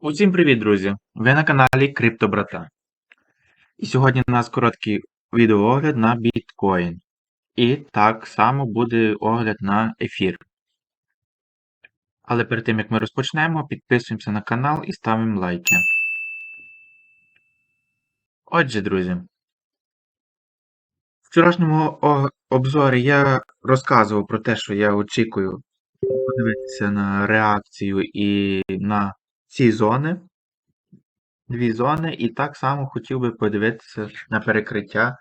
Усім привіт, друзі! Ви на каналі Криптобрата. І сьогодні у нас короткий відеоогляд на біткоін. І так само буде огляд на ефір. Але перед тим як ми розпочнемо, підписуємося на канал і ставимо лайки. Отже, друзі. В вчорашньому обзорі я розказував про те, що я очікую подивитися на реакцію і на ці зони. Дві зони, і так само хотів би подивитися на перекриття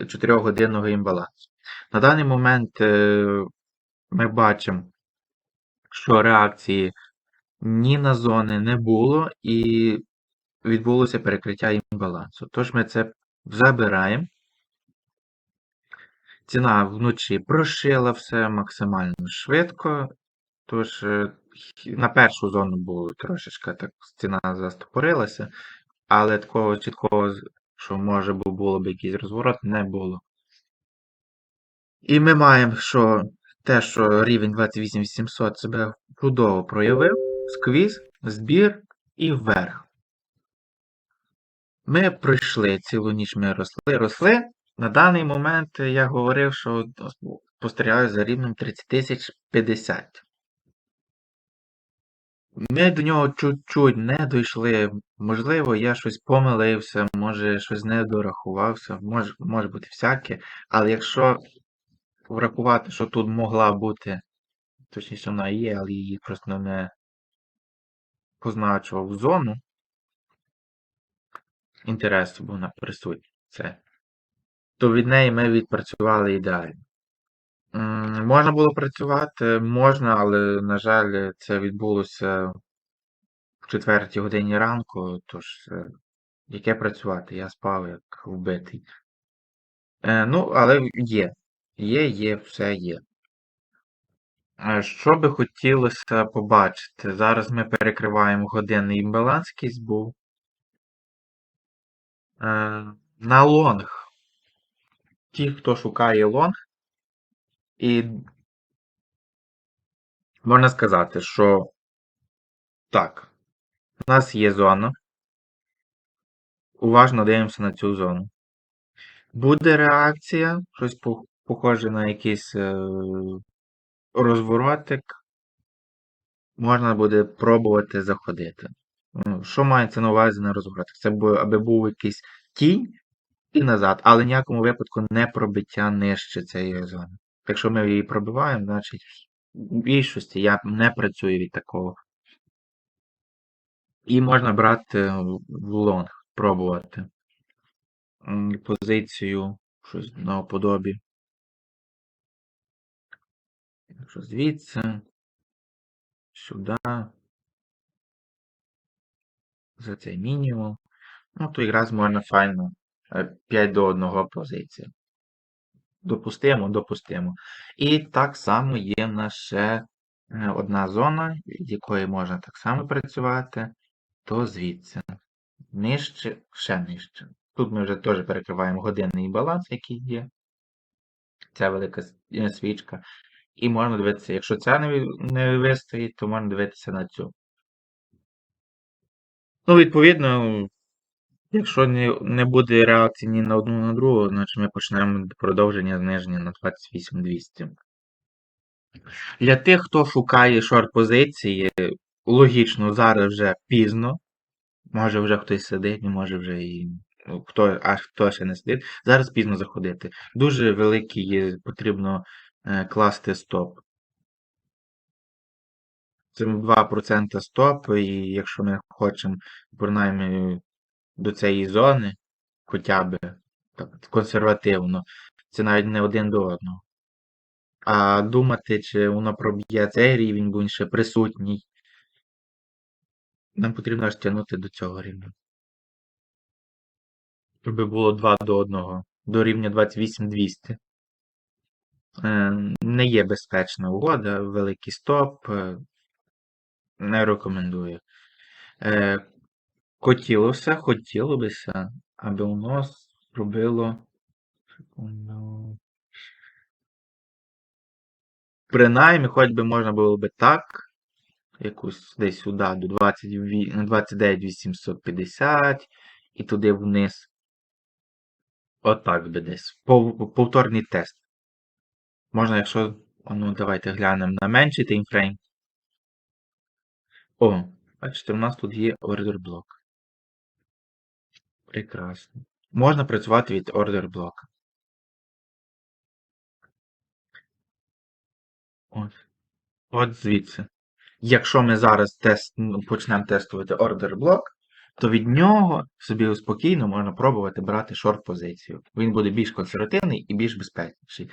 4-годинного імбалансу. На даний момент е, ми бачимо, що реакції ні на зони не було, і відбулося перекриття імбалансу. Тож ми це забираємо. Ціна вночі прошила все максимально швидко. Тож е, на першу зону було трошечки так ціна застопорилася, але такого чіткого, що може було б якийсь розворот, не було. І ми маємо, що те, що рівень 28800 себе чудово проявив, сквіз, збір і вверх. Ми пройшли цілу ніч, ми росли, росли. На даний момент я говорив, що спостерігаю за рівнем 30050. Ми до нього чуть-чуть не дійшли. Можливо, я щось помилився, може щось не дорахувався, може, може бути всяке. Але якщо врахувати, що тут могла бути, точніше вона є, але її просто не позначував зону інтересу, бо вона присутня. Це, то від неї ми відпрацювали ідеально. Можна було працювати, можна, але, на жаль, це відбулося в четвертій годині ранку, тож е, яке працювати? Я спав як вбитий. Е, ну, але є. Є, є, все є. Що би хотілося побачити? Зараз ми перекриваємо годинний імбаланс, якийсь був. Е, на лонг. Ті, хто шукає лонг, і можна сказати, що так, у нас є зона. Уважно дивимося на цю зону. Буде реакція, щось по- похоже на якийсь е, розворотик. Можна буде пробувати заходити. Ну, Що мається на увазі на розворотик? Це аби був якийсь тінь і назад, але в ніякому випадку не пробиття нижче цієї зони. Якщо ми її пробиваємо, значить в більшості я не працюю від такого. І можна брати в лонг, пробувати позицію щось наподобі. Якщо звідси, сюди, за цей мінімум. Ну, то якраз можна файно е, 5 до 1 позиція. Допустимо, допустимо. І так само є в нас ще одна зона, від якої можна так само працювати, то звідси. Нижче, ще нижче. Тут ми вже теж перекриваємо годинний баланс, який є. Ця велика е, свічка. І можна дивитися, якщо ця не, не вистоїть, то можна дивитися на цю. Ну, відповідно, якщо не, не буде реакції ні на одну, ні на другу, значить ми почнемо продовження зниження на 28200. Для тих, хто шукає шорт-позиції, логічно, зараз вже пізно. Може вже хтось сидить, може вже і ну, хто, а хто ще не сидить. Зараз пізно заходити. Дуже великий потрібно класти стоп. Це 2% стоп, і якщо ми хочемо принаймні до цієї зони, хоча б так, консервативно, це навіть не один до одного. А думати, чи воно проб'є цей рівень, бо він ще присутній. Нам потрібно аж тягнути до цього рівня. Щоб було 2 до 1, до рівня 28200. Е, Не є безпечна угода, великий стоп. е, Не рекомендую. Е, Хотілося, хотілося, аби у нас робило. Принаймні, хоч би можна було би так. Якусь десь сюди до 20, 29 850 і туди вниз. Отак би десь. Повторний тест. Можна, якщо. Ну, давайте глянемо на менший таймфрейм. О, бачите, у нас тут є ордер блок. Прекрасно. Можна працювати від ордер блока. От. От звідси. Якщо ми зараз тест, ну, почнемо тестувати ордер блок, то від нього собі спокійно можна пробувати брати шорт позицію. Він буде більш консервативний і більш безпечніший.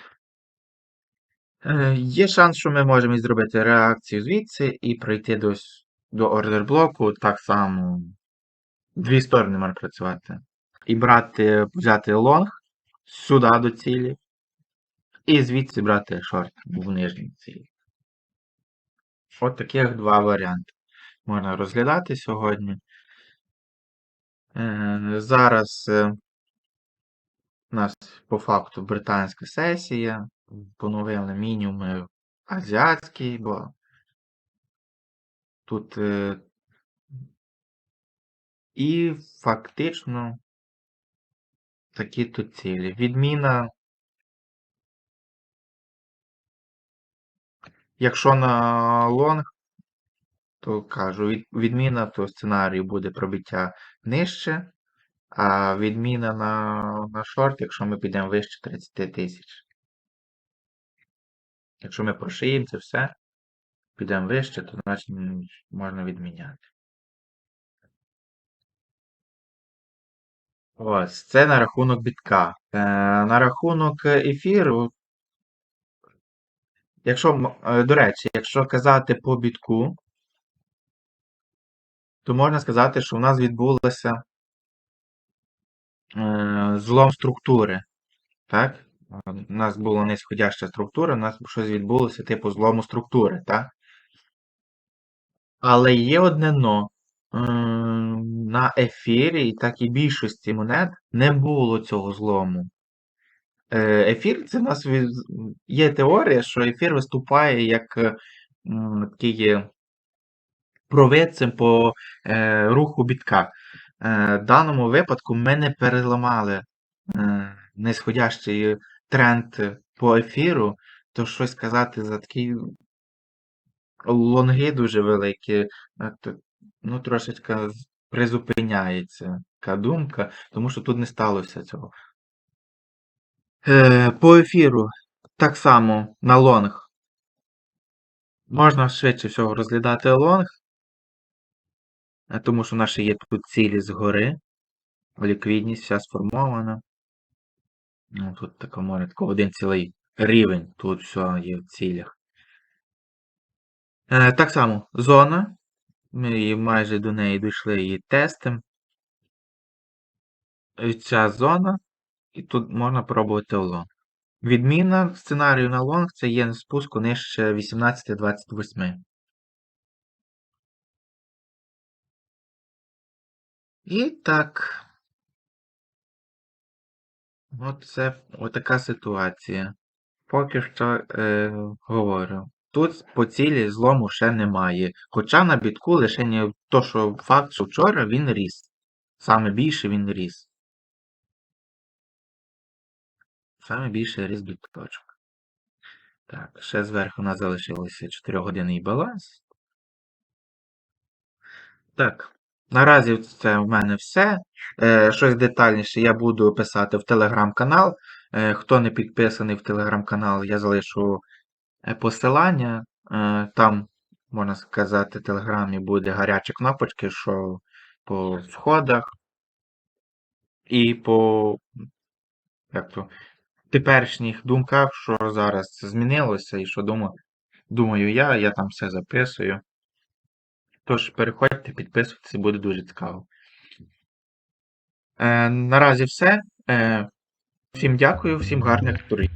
Е, Є шанс, що ми можемо зробити реакцію звідси і пройти до, до ордер блоку так само. Дві сторони можна працювати. І брати, взяти лонг сюди до цілі, і звідси брати шорт в нижній цілі. От таких два варіанти можна розглядати сьогодні. Е, Зараз е, у нас по факту британська сесія. Поновили мінімуми азіатський, бо тут е, і фактично такі тут цілі. Відміна. Якщо на лонг, то кажу, відміна, то сценарій буде пробиття нижче, а відміна на, на шорт, якщо ми підемо вище 30 тисяч. Якщо ми прошиємо це все, підемо вище, то значить можна відміняти. Ось, це на рахунок бітка. Е, на рахунок ефіру, якщо, е, до речі, якщо казати по бітку, то можна сказати, що у нас відбулося е, злом структури. Так? У нас була нисходяща структура, у нас щось відбулося типу злому структури, так? Але є одне но. На ефірі, так і більшості монет не було цього злому. Е, Ефір це в нас є теорія, що ефір виступає як такий провидцем по е, руху бітка. Е, В даному випадку ми не переламали нисходящий тренд по ефіру, то щось сказати за такі лонги дуже великі, е, ну, трошечки призупиняється така думка, тому що тут не сталося цього. Е, по ефіру так само на лонг. Можна швидше всього розглядати лонг, е, тому що наші є тут цілі згори. Ліквідність вся сформована. Ну, тут така може тако один цілий рівень, тут все є в цілях. Е, так само зона. Ми майже до неї дійшли її тестом. Е, Ця зона, і тут можна пробувати лонг. Відміна сценарію на лонг це є спуску нижче 18-28. І так. Оце отака ситуація. Поки що е, говорю. Тут по цілі злому ще немає. Хоча на бітку лише не то, що факт, що вчора він ріс. Саме більше він ріс. Саме більше ріс біточок. Так, ще зверху у нас залишилося 4 годинний баланс. Так, наразі це в мене все. Е, щось детальніше я буду писати в телеграм-канал. Е, хто не підписаний в телеграм-канал, я залишу е, посилання. Там, можна сказати, в телеграмі буде гарячі кнопочки, що по сходах і по як то, теперішніх думках, що зараз змінилося і що думаю, думаю я, я там все записую. Тож переходьте, підписуйтесь, буде дуже цікаво. Е, наразі все. Е, всім дякую, всім гарних турів.